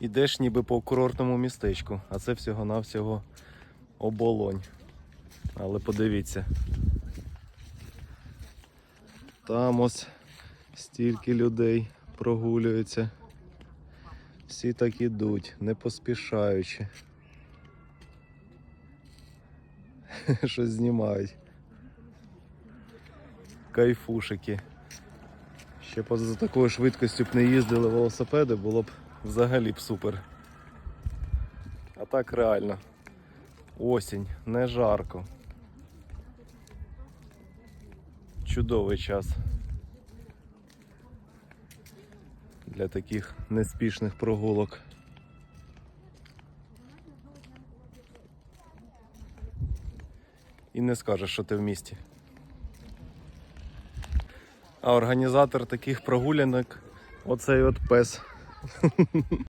Ідеш ніби по курортному містечку, а це всього-навсього оболонь. Але подивіться. Там ось стільки людей прогулюється. Всі так ідуть, не поспішаючи. Щось знімають. Кайфушики. Ще поза такою швидкістю б не їздили велосипеди, було б взагалі б супер. А так реально. Осінь, не жарко. Чудовий час. Для таких неспішних прогулок. І не скажеш, що ти в місті. А організатор таких прогулянок оцей от пес.